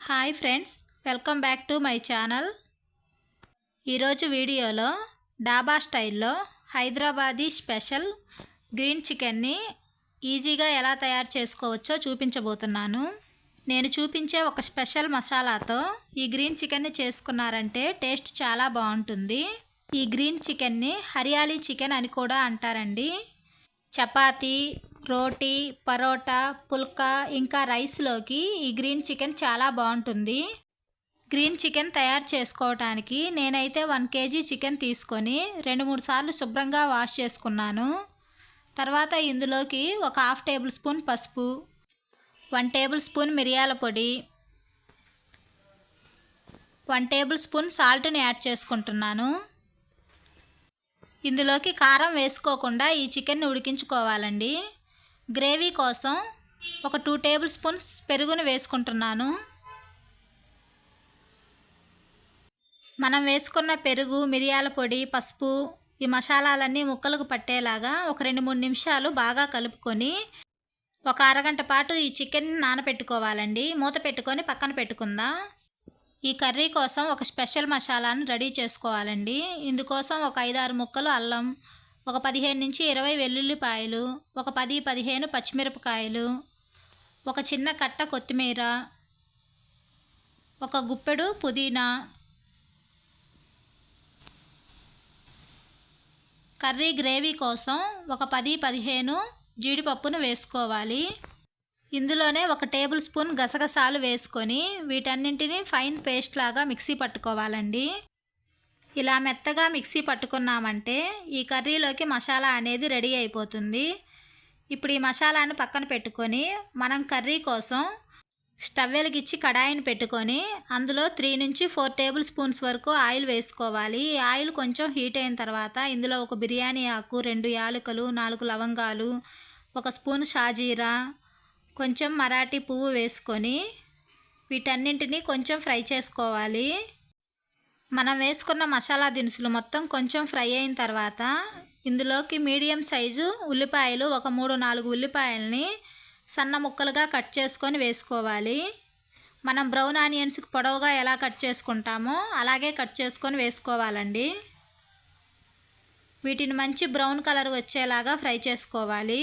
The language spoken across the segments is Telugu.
Hi friends welcome back to my channel. ఈరోజు వీడియోలో డాబా స్టైల్లో హైదరాబాదీ స్పెషల్ గ్రీన్ చికెన్ని ఈజీగా ఎలా తయారు చేసుకోవచ్చో చూపించబోతున్నాను. నేను చూపించే ఒక స్పెషల్ మసాలాతో ఈ గ్రీన్ చికెన్ని చేసుకున్నారంటే టేస్ట్ చాలా బాగుంటుంది. ఈ గ్రీన్ చికెన్ని హరియాలీ చికెన్ అని కూడా అంటారండి. చపాతీ రోటీ పరోటా పుల్కా ఇంకా రైస్లోకి ఈ గ్రీన్ చికెన్ చాలా బాగుంటుంది. గ్రీన్ చికెన్ తయారు చేసుకోవటానికి నేనైతే వన్ కేజీ చికెన్ తీసుకొని రెండు మూడు సార్లు శుభ్రంగా వాష్ చేసుకున్నాను. తర్వాత ఇందులోకి ఒక హాఫ్ టేబుల్ స్పూన్ పసుపు వన్ టేబుల్ స్పూన్ మిరియాల పొడి వన్ టేబుల్ స్పూన్ సాల్ట్ని యాడ్ చేసుకుంటున్నాను. ఇందులోకి కారం వేసుకోకుండా ఈ చికెన్ని ఉడికించుకోవాలండి. గ్రేవీ కోసం ఒక టూ టేబుల్ స్పూన్స్ పెరుగును వేసుకుంటున్నాను. మనం వేసుకున్న పెరుగు మిరియాల పొడి పసుపు ఈ మసాలాలన్నీ ముక్కలకు పట్టేలాగా ఒక రెండు మూడు నిమిషాలు బాగా కలుపుకొని ఒక అరగంట పాటు ఈ చికెన్ నానబెట్టుకోవాలండి మూత పెట్టుకొని పక్కన పెట్టుకుందాం. ఈ కర్రీ కోసం ఒక స్పెషల్ మసాలాను రెడీ చేసుకోవాలండి. ఇందుకోసం ఒక ఐదారు ముక్కలు అల్లం ఒక పదిహేను నుంచి ఇరవై వెల్లుల్లిపాయలు ఒక పది పదిహేను పచ్చిమిరపకాయలు ఒక చిన్న కట్ట కొత్తిమీర ఒక గుప్పెడు పుదీనా కర్రీ గ్రేవీ కోసం ఒక పది పదిహేను జీడిపప్పును వేసుకోవాలి. ఇందులోనే ఒక టేబుల్ స్పూన్ గసగసాలు వేసుకొని వీటన్నింటినీ ఫైన్ పేస్ట్ లాగా మిక్సీ పట్టుకోవాలండి. ఇలా మెత్తగా మిక్సీ పట్టుకున్నామంటే ఈ కర్రీలోకి మసాలా అనేది రెడీ అయిపోతుంది. ఇప్పుడు ఈ మసాలాను పక్కన పెట్టుకొని మనం కర్రీ కోసం స్టవ్ వెలిగించి కడాయిని పెట్టుకొని అందులో త్రీ నుంచి ఫోర్ టేబుల్ స్పూన్స్ వరకు ఆయిల్ వేసుకోవాలి. ఈ ఆయిల్ కొంచెం హీట్ అయిన తర్వాత ఇందులో ఒక బిర్యానీ ఆకు రెండు యాలకులు నాలుగు లవంగాలు ఒక స్పూన్ షాజీరా కొంచెం మరాఠీ పువ్వు వేసుకొని వీటన్నింటినీ కొంచెం ఫ్రై చేసుకోవాలి. మనం వేసుకున్న మసాలా దినుసులు మొత్తం కొంచెం ఫ్రై అయిన తర్వాత ఇందులోకి మీడియం సైజు ఉల్లిపాయలు ఒక మూడు నాలుగు ఉల్లిపాయలని సన్న ముక్కలుగా కట్ చేసుకొని వేసుకోవాలి. మనం బ్రౌన్ ఆనియన్స్కి పొడవుగా ఎలా కట్ చేసుకుంటామో అలాగే కట్ చేసుకొని వేసుకోవాలండి. వీటిని మంచి బ్రౌన్ కలర్ వచ్చేలాగా ఫ్రై చేసుకోవాలి.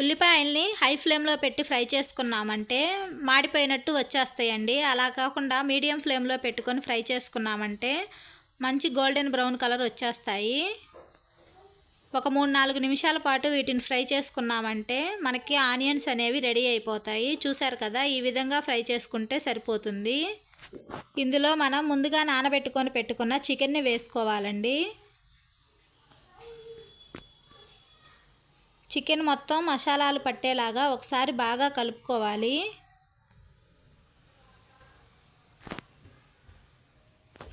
ఉల్లిపాయల్ని హై ఫ్లేమ్లో పెట్టి ఫ్రై చేసుకున్నామంటే మాడిపోయినట్టు వచ్చేస్తాయండి. అలా కాకుండా మీడియం ఫ్లేమ్లో పెట్టుకొని ఫ్రై చేసుకున్నామంటే మంచి గోల్డెన్ బ్రౌన్ కలర్ వచ్చేస్తాయి. ఒక మూడు నాలుగు నిమిషాల పాటు వీటిని ఫ్రై చేసుకున్నామంటే మనకి ఆనియన్స్ అనేవి రెడీ అయిపోతాయి. చూసారు కదా ఈ విధంగా ఫ్రై చేసుకుంటే సరిపోతుంది. ఇందులో మనం ముందుగా నానబెట్టుకొని పెట్టుకున్న చికెన్ని వేసుకోవాలండి. చికెన్ మొత్తం మసాలాలు పట్టేలాగా ఒకసారి బాగా కలుపుకోవాలి.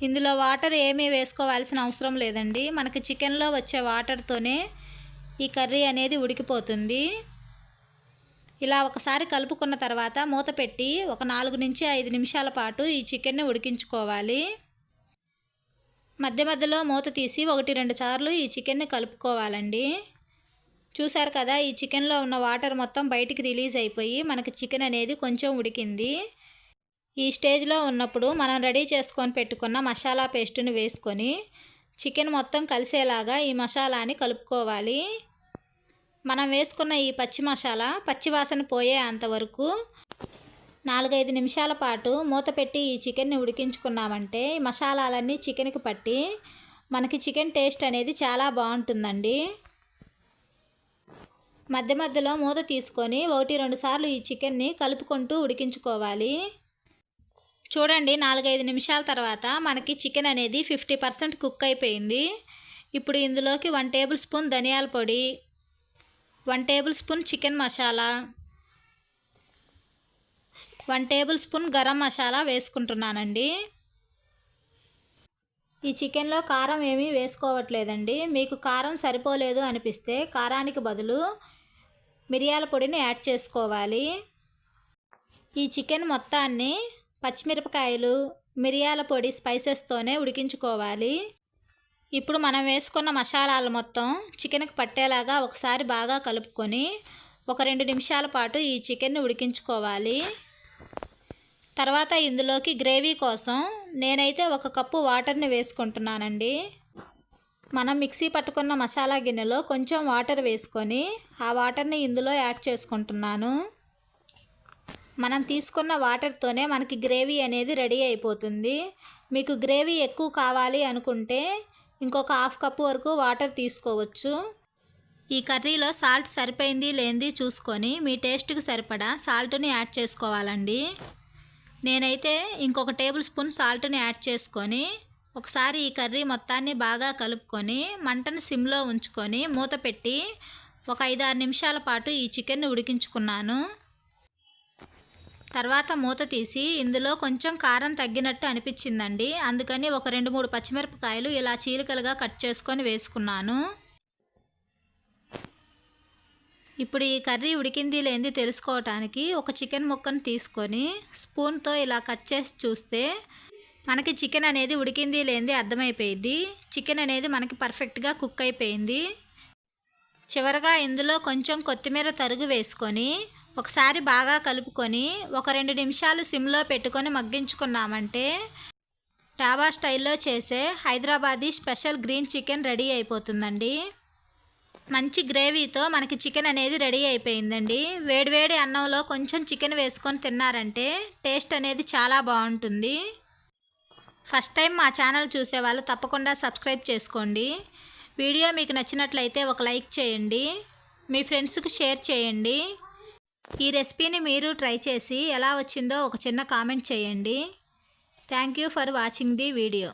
ఇందులో వాటర్ ఏమీ వేసుకోవాల్సిన అవసరం లేదండి. మనకి చికెన్లో వచ్చే వాటర్తోనే ఈ కర్రీ అనేది ఉడికిపోతుంది. ఇలా ఒకసారి కలుపుకున్న తర్వాత మూత పెట్టి ఒక నాలుగు నుంచి ఐదు నిమిషాల పాటు ఈ చికెన్ని ఉడికించుకోవాలి. మధ్య మధ్యలో మూత తీసి ఒకటి రెండు సార్లు ఈ చికెన్ని కలుపుకోవాలండి. చూసారు కదా ఈ చికెన్లో ఉన్న వాటర్ మొత్తం బయటికి రిలీజ్ అయిపోయి మనకి చికెన్ అనేది కొంచెం ఉడికింది. ఈ స్టేజ్లో ఉన్నప్పుడు మనం రెడీ చేసుకొని పెట్టుకున్న మసాలా పేస్ట్ని వేసుకొని చికెన్ మొత్తం కలిసేలాగా ఈ మసాలాని కలుపుకోవాలి. మనం వేసుకున్న ఈ పచ్చి మసాలా పచ్చివాసన పోయే అంతవరకు నాలుగైదు నిమిషాల పాటు మూత పెట్టి ఈ చికెన్ని ఉడికించుకున్నామంటే ఈ మసాలాలన్నీ చికెన్కి పట్టి మనకి చికెన్ టేస్ట్ అనేది చాలా బాగుంటుందండి. మధ్య మధ్యలో మూత తీసుకొని ఒకటి రెండు సార్లు ఈ చికెన్ని కలుపుకుంటూ ఉడికించుకోవాలి. చూడండి నాలుగైదు నిమిషాల తర్వాత మనకి చికెన్ అనేది ఫిఫ్టీ పర్సెంట్ కుక్ అయిపోయింది. ఇప్పుడు ఇందులోకి వన్ టేబుల్ స్పూన్ ధనియాల పొడి one tablespoon chicken masala one tablespoon garam masala వేసుకుంటున్నానండి. ఈ చికెన్లో కారం ఏమీ వేసుకోవట్లేదండి. మీకు కారం సరిపోలేదు అనిపిస్తే కారానికి బదులు మిరియాల పొడిని యాడ్ చేసుకోవాలి. ఈ చికెన్ మొత్తాన్ని పచ్చిమిరపకాయలు మిరియాల పొడి స్పైసెస్తోనే ఉడికించుకోవాలి. ఇప్పుడు మనం వేసుకున్న మసాలాలు మొత్తం చికెన్కి పట్టేలాగా ఒకసారి బాగా కలుపుకొని ఒక రెండు నిమిషాల పాటు ఈ చికెన్ని ఉడికించుకోవాలి. తర్వాత ఇందులోకి గ్రేవీ కోసం నేనైతే ఒక కప్పు వాటర్ని వేసుకుంటున్నానండి. మనం మిక్సీ పట్టుకున్న మసాలా గిన్నెలో కొంచెం వాటర్ వేసుకొని ఆ వాటర్ని ఇందులో యాడ్ చేసుకుంటున్నాను. మనం తీసుకున్న వాటర్తోనే మనకి గ్రేవీ అనేది రెడీ అయిపోతుంది. మీకు గ్రేవీ ఎక్కువ కావాలి అనుకుంటే ఇంకొక హాఫ్ కప్ వరకు వాటర్ తీసుకోవచ్చు. ఈ కర్రీలో సాల్ట్ సరిపోయింది లేనిది చూసుకొని మీ టేస్ట్కి సరిపడా సాల్ట్ని యాడ్ చేసుకోవాలండి. నేనైతే ఇంకొక టేబుల్ స్పూన్ సాల్ట్ని యాడ్ చేసుకొని ఒకసారి ఈ కర్రీ మొత్తాన్ని బాగా కలుపుకొని మంటను సిమ్లో ఉంచుకొని మూత పెట్టి ఒక ఐదారు నిమిషాల పాటు ఈ చికెన్ని ఉడికించుకున్నాను. తర్వాత మూత తీసి ఇందులో కొంచెం కారం తగ్గినట్టు అనిపించిందండి. అందుకని ఒక రెండు మూడు పచ్చిమిరపకాయలు ఇలా చీలికలుగా కట్ చేసుకొని వేసుకున్నాను. ఇప్పుడు ఈ కర్రీ ఉడికింది లేనిది తెలుసుకోవటానికి ఒక చికెన్ ముక్కను తీసుకొని స్పూన్తో ఇలా కట్ చేసి చూస్తే మనకి చికెన్ అనేది ఉడికింది లేనిది అర్థమైపోయింది. చికెన్ అనేది మనకి పర్ఫెక్ట్గా కుక్ అయిపోయింది. చివరగా ఇందులో కొంచెం కొత్తిమీర తరుగు వేసుకొని ఒకసారి బాగా కలుపుకొని ఒక రెండు నిమిషాలు సిమ్లో పెట్టుకొని మగ్గించుకున్నామంటే డాబా స్టైల్లో చేసే Hyderabadi special green chicken ready అయిపోతుందండి. మంచి గ్రేవీతో మనకి చికెన్ అనేది రెడీ అయిపోయిందండి. వేడివేడి అన్నంలో కొంచెం చికెన్ వేసుకొని తిన్నారంటే టేస్ట్ అనేది చాలా బాగుంటుంది. ఫస్ట్ టైం మా ఛానల్ చూసేవాళ్ళు తప్పకుండా సబ్స్క్రైబ్ చేసుకోండి. వీడియో మీకు నచ్చినట్లయితే ఒక లైక్ చేయండి. మీ ఫ్రెండ్స్కి షేర్ చేయండి. ఈ రెసిపీని మీరు ట్రై చేసి ఎలా వచ్చిందో ఒక చిన్న కామెంట్ చేయండి. Thank you for watching the video.